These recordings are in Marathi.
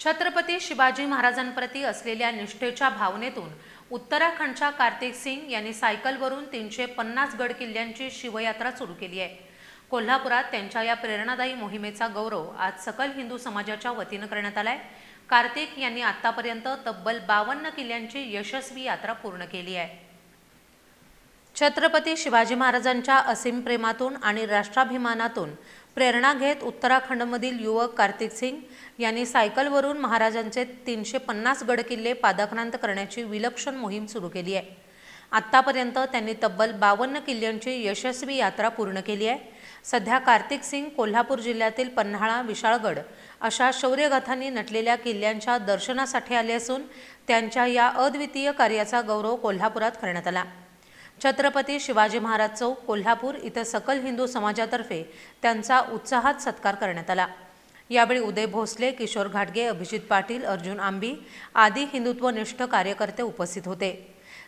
छत्रपती शिवाजी महाराजांप्रती असलेल्या निष्ठेच्या भावनेतून उत्तराखंडच्या कार्तिक सिंग यांनी सायकलवरून तीनशे पन्नास गड किल्ल्यांची शिवयात्रा सुरू केली आहे. कोल्हापुरात त्यांच्या या प्रेरणादायी मोहिमेचा गौरव आज सकल हिंदू समाजाच्या वतीनं करण्यात आलाय. कार्तिक यांनी आतापर्यंत तब्बल बावन्न किल्ल्यांची यशस्वी यात्रा पूर्ण केली आहे. छत्रपती शिवाजी महाराजांच्या असीम प्रेमातून आणि राष्ट्राभिमानातून प्रेरणा घेत उत्तराखंडमधील युवक कार्तिक सिंग यांनी सायकलवरून महाराजांचे तीनशे पन्नास गडकिल्ले पादाक्रांत करण्याची विलक्षण मोहीम सुरू केली आहे. आत्तापर्यंत त्यांनी तब्बल बावन्न किल्ल्यांची यशस्वी यात्रा पूर्ण केली आहे. सध्या कार्तिक सिंग कोल्हापूर जिल्ह्यातील पन्हाळा विशाळगड अशा शौर्यगाथांनी नटलेल्या किल्ल्यांच्या दर्शनासाठी आले असून त्यांच्या या अद्वितीय कार्याचा गौरव कोल्हापुरात करण्यात आला. छत्रपती शिवाजी महाराज चौक कोल्हापूर इथं सकल हिंदू समाजातर्फे त्यांचा उत्साहात सत्कार करण्यात आला. यावेळी उदय भोसले किशोर घाटगे अभिजित पाटील अर्जुन आंबी आदी हिंदुत्वनिष्ठ कार्यकर्ते उपस्थित होते.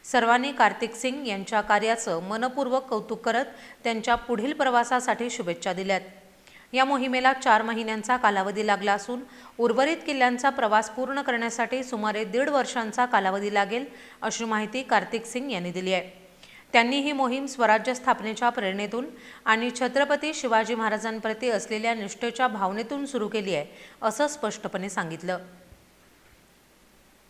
सर्वांनी कार्तिक सिंग यांच्या कार्याचं मनपूर्वक कौतुक करत त्यांच्या पुढील प्रवासासाठी शुभेच्छा दिल्यात. या मोहिमेला चार महिन्यांचा कालावधी लागला असून उर्वरित किल्ल्यांचा प्रवास पूर्ण करण्यासाठी सुमारे दीड वर्षांचा कालावधी लागेल अशी माहिती कार्तिक सिंग यांनी दिली आहे. त्यांनी ही मोहीम स्वराज्य स्थापनेच्या प्रेरणेतून आणि छत्रपती शिवाजी महाराजांप्रती असलेल्या निष्ठेच्या भावनेतून सुरू केली आहे असं स्पष्टपणे सांगितलं.